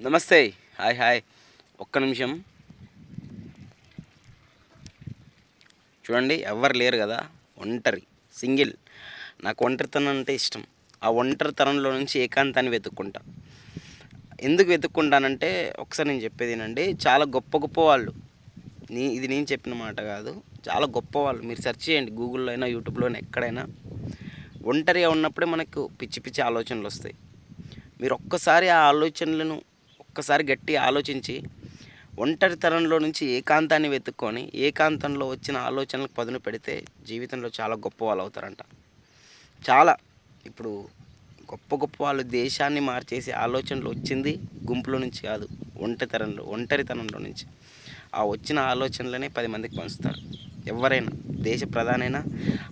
నమస్తే. Hi hi. ఒక్క నిమిషం. చూడండి ఎవరు లేరు కదా. ఒంటరి సింగిల్. నాకు ఒంటరితనం అంటే ఇష్టం. ఆ ఒంటరితనంలో నుంచి ఏకాంతాన్ని వెతుక్కుంటా. ఎందుకు వెతుక్కుంటానంటే ఒకసారి నేను చెప్పేది ఏంటంటే చాలా గొప్ప గొప్ప వాళ్ళు. నీ ఇది నేను చెప్పిన మాట కాదు. చాలా గొప్ప వాళ్ళు. మీరు సెర్చ్ చేయండి గూగుల్లో అయినా యూట్యూబ్లో అయినా ఎక్కడైనా. ఒంటరిగా ఉన్నప్పుడే మనకు పిచ్చి పిచ్చి ఆలోచనలు వస్తాయి. మీరు ఒక్కసారి ఆ ఆలోచనలను ఒక్కసారి గట్టి ఆలోచించి ఒంటరితనంలో నుంచి ఏకాంతాన్ని వెతుక్కొని ఏకాంతంలో వచ్చిన ఆలోచనలకు పదును పెడితే జీవితంలో చాలా గొప్ప వాళ్ళు అవుతారంట. చాలా. ఇప్పుడు గొప్ప గొప్ప వాళ్ళు దేశాన్ని మార్చేసే ఆలోచనలు వచ్చింది గుంపులో నుంచి కాదు ఒంటరితనంలో ఒంటరితనంలో నుంచి. ఆ వచ్చిన ఆలోచనలనే పది మందికి పంచుతారు. ఎవరైనా దేశ ప్రధానైనా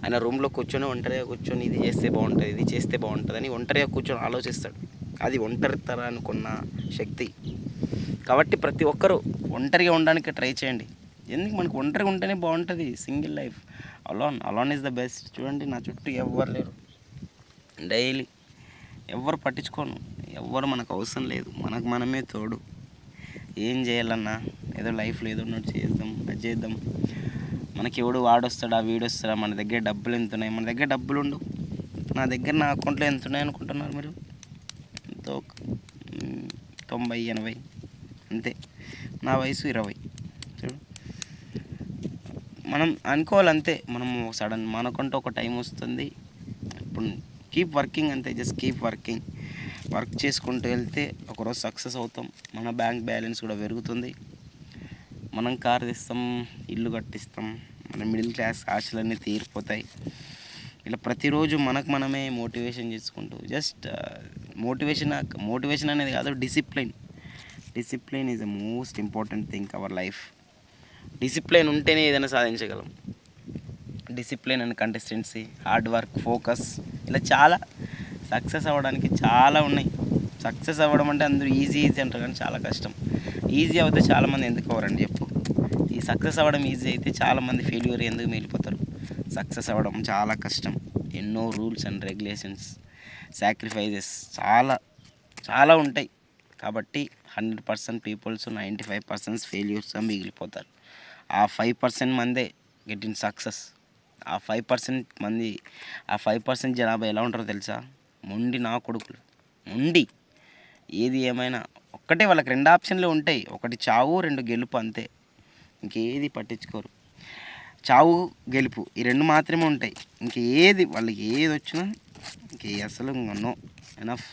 ఆయన రూమ్లో కూర్చొని ఒంటరిగా కూర్చొని ఇది చేస్తే బాగుంటుంది ఇది చేస్తే బాగుంటుంది అని ఒంటరిగా కూర్చొని ఆలోచిస్తాడు. అది ఒంటరితనానికి అనుకున్న శక్తి. కాబట్టి ప్రతి ఒక్కరూ ఒంటరిగా ఉండడానికి ట్రై చేయండి. ఎందుకు? మనకు ఒంటరిగా ఉంటేనే బాగుంటుంది single life. Alone alone is the best. చూడండి నా చుట్టూ ఎవ్వరు లేరు. డైలీ ఎవ్వరు పట్టించుకోను. ఎవ్వరు మనకు అవసరం లేదు. మనకు మనమే తోడు. ఏం చేయాలన్నా? ఏదో లైఫ్లో ఏదో ఉన్నట్టు చేద్దాం అది చేద్దాం. మనకి ఎవడు వాడొస్తాడా వీడొస్తాడా? మన దగ్గర డబ్బులు ఎంత ఉన్నాయి మన దగ్గర డబ్బులు ఉండవు. నా దగ్గర నా అకౌంట్లో ఎంత ఉన్నాయి అనుకుంటున్నారు మీరు? ఎంతో తొంభై ఎనభై అంతే. నా వయసు ఇరవై. చూడు. మనం అనుకోవాలి అంతే మనము సడన్ మనకంటూ ఒక టైం వస్తుంది. ఇప్పుడు కీప్ వర్కింగ్ అంతే జస్ట్ కీప్ వర్కింగ్ వర్క్ చేసుకుంటూ వెళ్తే ఒకరోజు సక్సెస్ అవుతాం. మన బ్యాంక్ బ్యాలెన్స్ కూడా పెరుగుతుంది. మనం కారు తెస్తాం ఇల్లు కట్టిస్తాం. మన మిడిల్ క్లాస్ ఆశలన్నీ తీరిపోతాయి. ఇలా ప్రతిరోజు మనకు మనమే మోటివేషన్ చేసుకుంటూ జస్ట్ మోటివేషన్ మోటివేషన్ అనేది కాదు discipline. Discipline is the most important thing our life discipline ఉంటేనే ఏదైనా సాధించగలం. Discipline and consistency hard work focus ఇలా చాలా సక్సెస్ అవ్వడానికి చాలా ఉన్నాయి. సక్సెస్ అవ్వడం అంటే అందరూ ఈజీ ఈజీ అంటారు కానీ చాలా కష్టం. ఈజీ అవుతే చాలామంది ఎందుకు అవ్వరండి చెప్పు. ఈ సక్సెస్ అవ్వడం ఈజీ అయితే చాలామంది ఫెయిల్యూర్ ఎందుకు మిగిలిపోతారు? సక్సెస్ అవ్వడం చాలా కష్టం. ఎన్నో రూల్స్ అండ్ రెగ్యులేషన్స్ సాక్రిఫైజెస్ చాలా చాలా ఉంటాయి. కాబట్టి hundred percent peoples ninety five percent ఫెయిల్యూర్స్గా మిగిలిపోతారు. ఆ ఫైవ్ పర్సెంట్ మందే గెట్ ఇన్ సక్సెస్. ఆ ఫైవ్ పర్సెంట్ మంది ఆ ఫైవ్ పర్సెంట్ జనాభా ఎలా ఉంటారో తెలుసా? మొండి నా కొడుకులు. మొండి. ఏది ఏమైనా ఒక్కటే వాళ్ళకి రెండు ఆప్షన్లు ఉంటాయి. ఒకటి చావు రెండు గెలుపు అంతే. ఇంకేది పట్టించుకోరు. చావు గెలుపు ఈ రెండు మాత్రమే ఉంటాయి. ఇంకేది వాళ్ళకి ఏది వచ్చినా ఇంక అసలు నో. ఎనఫ్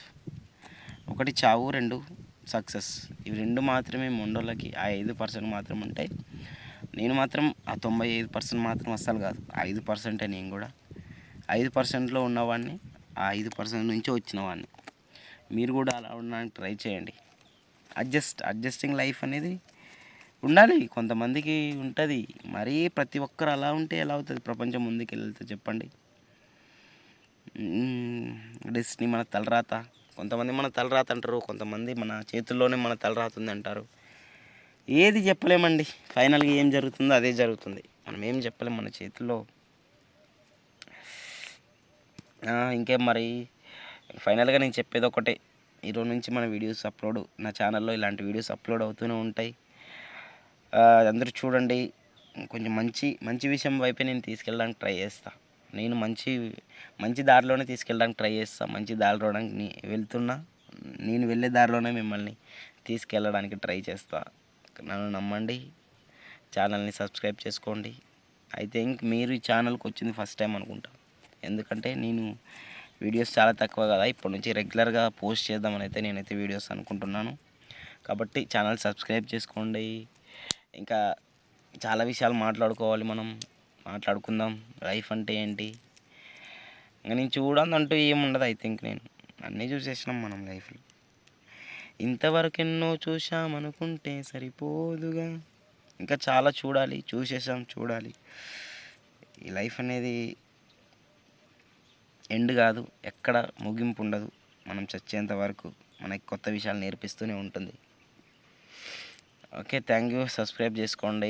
ఒకటి చావు రెండు సక్సెస్ ఇవి రెండు మాత్రమే మొండోళ్ళకి ఆ ఐదు పర్సెంట్ మాత్రం ఉంటాయి నేను మాత్రం ఆ తొంభై ఐదు పర్సెంట్ మాత్రం అస్సలు కాదు. ఆ ఐదు పర్సెంటే నేను కూడా. ఐదు పర్సెంట్లో ఉన్నవాడిని ఆ ఐదు పర్సెంట్ నుంచి వచ్చిన వాడిని. మీరు కూడా అలా ఉండడానికి ట్రై చేయండి. అడ్జస్ట్ అడ్జస్టింగ్ లైఫ్ అనేది ఉండాలి. కొంతమందికి ఉంటుంది. మరీ ప్రతి ఒక్కరు అలా ఉంటే ఎలా అవుతుంది? ప్రపంచం ముందుకు వెళ్తే చెప్పండి డెస్టినీ మన తలరాత. కొంతమంది మన తలరాత అంటారు. కొంతమంది మన చేతుల్లోనే మన తలరాత ఉంది అంటారు. ఏది చెప్పలేమండి. ఫైనల్గా ఏం జరుగుతుందో అదే జరుగుతుంది. మనం ఏం చెప్పలేం మన చేతుల్లో. ఇంకేం మరి? ఫైనల్గా నేను చెప్పేది ఒకటే. ఈరోజు నుంచి మన వీడియోస్ అప్లోడ్. నా ఛానల్లో ఇలాంటి వీడియోస్ అప్లోడ్ అవుతూనే ఉంటాయి. అందరూ చూడండి. కొంచెం మంచి మంచి విషయం వైపే నేను తీసుకెళ్ళడానికి ట్రై చేస్తా. నేను మంచి మంచి దారిలోనే తీసుకెళ్ళడానికి ట్రై చేస్తా. మంచి దారిలోనే నీ- వెళ్తున్నా. నేను వెళ్ళే దారిలోనే మిమ్మల్ని తీసుకెళ్ళడానికి ట్రై చేస్తా. నన్ను నమ్మండి. ఛానల్ని సబ్స్క్రైబ్ చేసుకోండి. ఐ థింక్ మీరు ఈ ఛానల్కి వచ్చింది ఫస్ట్ టైం అనుకుంటా. ఎందుకంటే నేను వీడియోస్ చాలా తక్కువ కదా. ఇప్పటి నుంచి రెగ్యులర్గా పోస్ట్ చేద్దామని అయితే నేనైతే వీడియోస్ అనుకుంటున్నాను. కాబట్టి ఛానల్ సబ్స్క్రైబ్ చేసుకోండి. ఇంకా చాలా విషయాలు మాట్లాడుకోవాలి మనం. మాట్లాడుకుందాం. లైఫ్ అంటే ఏంటి? ఇంకా నేను చూడందంటూ ఏముండదు ఐ థింక్ నేను. అన్నీ చూసేసినాం మనం లైఫ్లో. ఇంతవరకు ఎన్నో చూసామనుకుంటే సరిపోదుగా. ఇంకా చాలా చూడాలి చూసేసాం చూడాలి. ఈ లైఫ్ అనేది ఎండ్ కాదు ఎక్కడ ముగింపు ఉండదు. మనం చచ్చేంత వరకు మనకి కొత్త విషయాలు నేర్పిస్తూనే ఉంటుంది. Okay thank you. సబ్స్క్రైబ్ చేసుకోండి.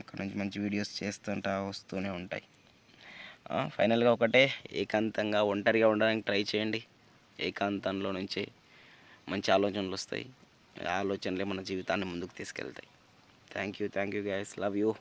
ఇక్కడ నుంచి మంచి వీడియోస్ చేస్తుంటా వస్తూనే ఉంటాయి. ఫైనల్గా ఒకటే ఏకాంతంగా ఒంటరిగా ఉండడానికి ట్రై చేయండి. ఏకాంతంలో నుంచి మంచి ఆలోచనలు వస్తాయి. ఆలోచనలే మన జీవితాన్ని ముందుకు తీసుకెళ్తాయి. Thank you thank you guys love you.